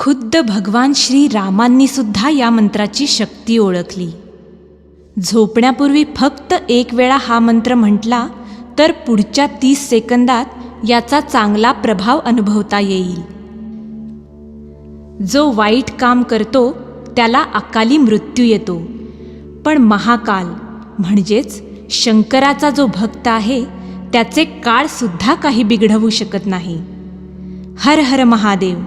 खुद्द भगवान श्री रामांनी सुद्धा या मंत्राची शक्ती ओळखली. झोपण्यापूर्वी फक्त एक वेळा हा मंत्र म्हटला तर पुढच्या तीस सेकंदात याचा चांगला प्रभाव अनुभवता येईल. जो वाईट काम करतो त्याला अकाली मृत्यू येतो. पण महाकाल म्हणजेच शंकराचा जो भक्त आहे त्याचे काळसुद्धा काही बिघडवू शकत नाही. हर हर महादेव!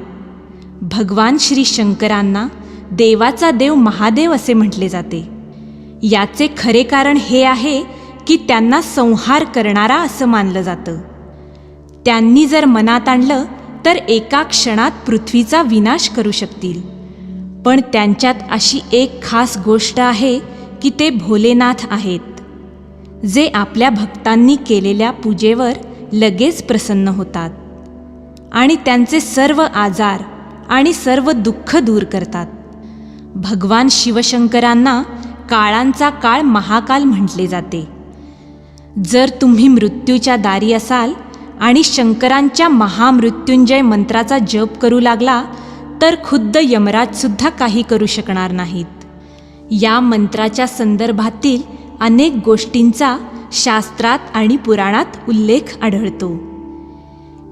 भगवान श्री शंकरांना देवाचा देव महादेव असे म्हटले जाते. याचे खरे कारण हे आहे की त्यांना संहार करणारा असं मानलं जातं. त्यांनी जर मनात आणलं तर एका क्षणात पृथ्वीचा विनाश करू शकतील. पण त्यांच्यात अशी एक खास गोष्ट आहे की ते भोलेनाथ आहेत. जे आपल्या भक्तांनी केलेल्या पूजेवर लगेच प्रसन्न होतात. आणि त्यांचे सर्व आजार आणि सर्व दुःख दूर करतात. भगवान शिवशंकरांना काळांचा काळ महाकाल म्हटले जाते. जर तुम्ही मृत्यूच्या दारी असाल आणि शंकरांच्या महामृत्युंजय मंत्राचा जप करू लागला तर खुद्द यमराजसुद्धा काही करू शकणार नाहीत. या मंत्राच्या संदर्भातील अनेक गोष्टींचा शास्त्रात आणि पुराणात उल्लेख आढळतो.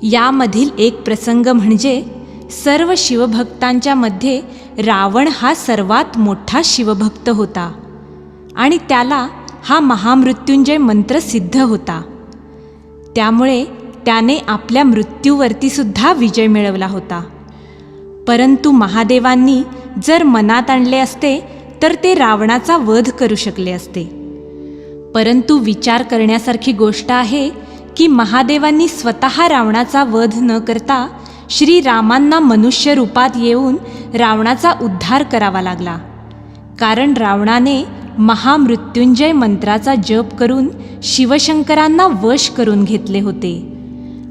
यामधील एक प्रसंग म्हणजे सर्व शिवभक्तांच्या मध्ये रावण हा सर्वात मोठा शिवभक्त होता. आणि त्याला हा महामृत्युंजय मंत्र सिद्ध होता. त्यामुळे त्याने आपल्या मृत्यूवरतीसुद्धा विजय मिळवला होता. परंतु महादेवांनी जर मनात आणले असते तर ते रावणाचा वध करू शकले असते. परंतु विचार करण्यासारखी गोष्ट आहे की महादेवांनी स्वतः रावणाचा वध न करता श्रीरामांना मनुष्य रूपात येऊन रावणाचा उद्धार करावा लागला. कारण रावणाने महामृत्युंजय मंत्राचा जप करून शिवशंकरांना वश करून घेतले होते.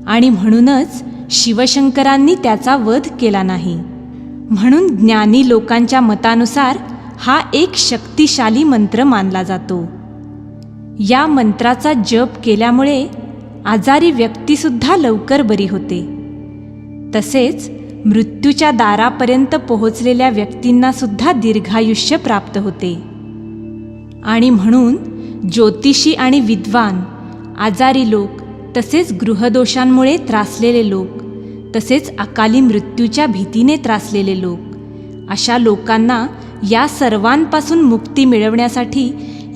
आणि म्हणूनच शिवशंकरांनी त्याचा वध केला नाही. म्हणून ज्ञानी लोकांच्या मतानुसार हा एक शक्तिशाली मंत्र मानला जातो. या मंत्राचा जप केल्यामुळे आजारी व्यक्तीसुद्धा लवकर बरी होते. तसेच मृत्यूच्या दारापर्यंत पोहोचलेल्या व्यक्तींना सुद्धा दीर्घायुष्य प्राप्त होते. आणि म्हणून ज्योतिषी आणि विद्वान आजारी लोक तसेच गृहदोषांमुळे त्रासलेले लोक तसेच अकाली मृत्यूच्या भीतीने त्रासलेले लोक अशा लोकांना या सर्वांपासून मुक्ती मिळवण्यासाठी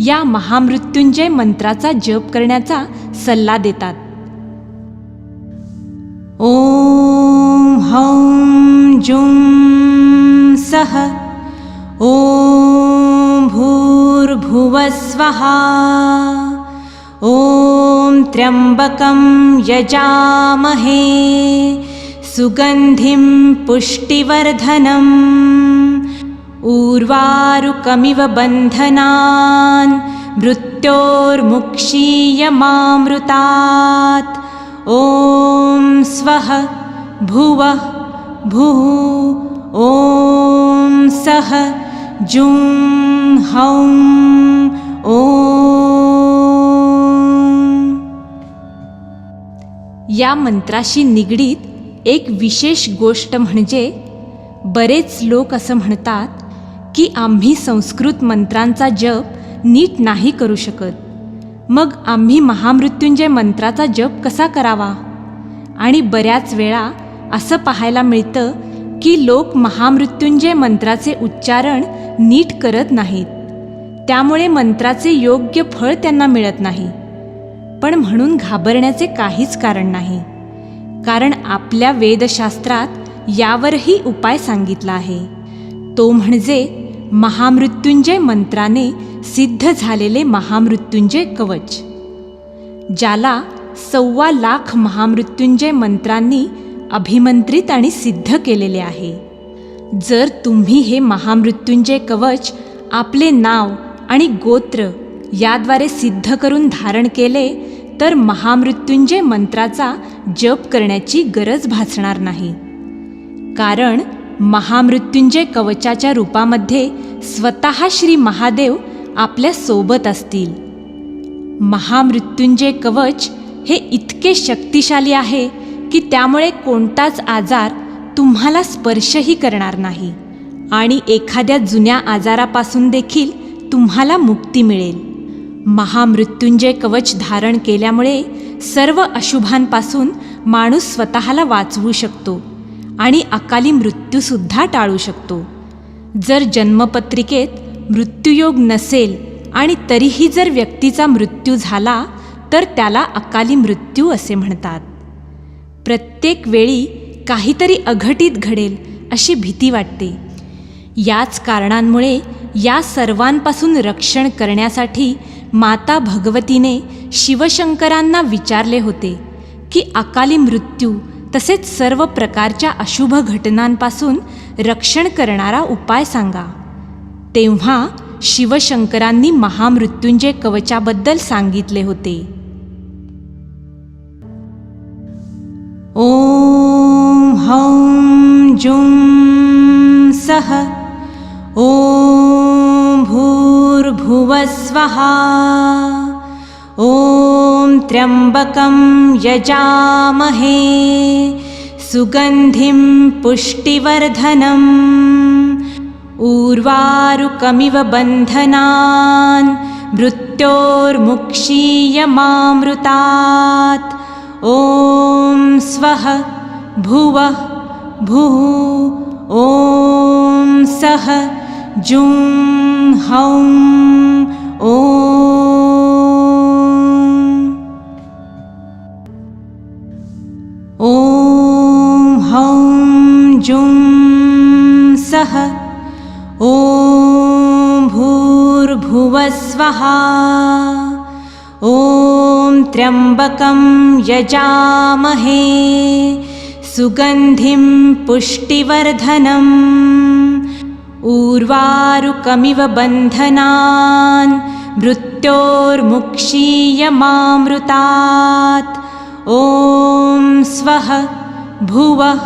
या महामृत्युंजय मंत्राचा जप करण्याचा सल्ला देतात. जुं सः ॐ भूर्भुवस्वहा ॐ त्र्यम्बकं यजामहे। सुगन्धिं पुष्टिवर्धनम्। ऊर्वारुकमिव बन्धनान्। मृत्योर्मुक्षीयमामृतात्। ॐ स्वः भुवः भुः ॐ सः जुं हौं ॐ या मंत्राशी निगडीत एक विशेष गोष्ट म्हणजे बरेच लोक असं म्हणतात की आम्ही संस्कृत मंत्रांचा जप नीट नाही करू शकत. मग आम्ही महामृत्युंजय मंत्राचा जप कसा करावा? आणि बऱ्याच वेळा असं पाहायला मिळतं की लोक महामृत्युंजय मंत्राचे उच्चारण नीट करत नाहीत. त्यामुळे मंत्राचे योग्य फळ त्यांना मिळत नाही. पण म्हणून घाबरण्याचे काहीच कारण नाही. कारण आपल्या वेदशास्त्रात यावरही उपाय सांगितला आहे. तो म्हणजे महामृत्युंजय मंत्राने सिद्ध झालेले महामृत्युंजय कवच ज्याला सव्वा लाख महामृत्युंजय मंत्रांनी अभिमंत्रित आणि सिद्ध केलेले आहे. जर तुम्ही हे महामृत्युंजय कवच आपले नाव आणि गोत्र याद्वारे सिद्ध करून धारण केले तर महामृत्युंजय मंत्राचा जप करण्याची गरज भासणार नाही. कारण महामृत्युंजय कवचाच्या रूपामध्ये स्वतः श्री महादेव आपल्यासोबत असतील. महामृत्युंजय कवच हे इतके शक्तिशाली आहे की त्यामुळे कोणताच आजार तुम्हाला स्पर्शही करणार नाही. आणि एखाद्या जुन्या आजारापासून देखील तुम्हाला मुक्ती मिळेल. महामृत्युंजय कवच धारण केल्यामुळे सर्व अशुभांपासून माणूस स्वतःला वाचवू शकतो आणि अकाली मृत्यूसुद्धा टाळू शकतो. जर जन्मपत्रिकेत मृत्यूयोग नसेल आणि तरीही जर व्यक्तीचा मृत्यू झाला तर त्याला अकाली मृत्यू असे म्हणतात. प्रत्येक वेळी काहीतरी अघटित घडेल अशी भीती वाटते. याच कारणांमुळे या सर्वांपासून रक्षण करण्यासाठी माता भगवतीने शिवशंकरांना विचारले होते की अकाली मृत्यू तसेच सर्व प्रकारच्या अशुभ घटनांपासून रक्षण करणारा उपाय सांगा. तेव्हा शिवशंकरांनी महामृत्युंजय कवचाबद्दल सांगितले होते. जुं सः ॐ भूर्भुवस्वहा ॐ त्र्यम्बकं यजामहे। सुगन्धिं पुष्टिवर्धनम्। ऊर्वारुकमिव बन्धनान्। मृत्योर्मुक्षीयमामृतात्। ॐ स्वः भुवः भुः ॐ सः जुं हौं ॐ हौं जुं सः ॐ भूर्भुवस्वहा त्र्यम्बकं यजामहे सुगन्धिं पुष्टिवर्धनम्। ऊर्वारुकमिव बन्धनान् मृत्योर्मुक्षीयमामृतात्। ॐ स्वः भुवः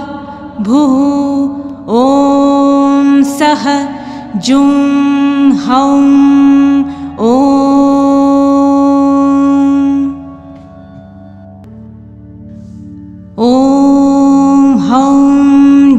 भुः ॐ सः जुं हौं ॐ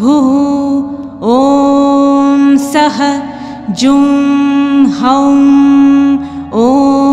भुः ॐ सः जुं हौं ॐ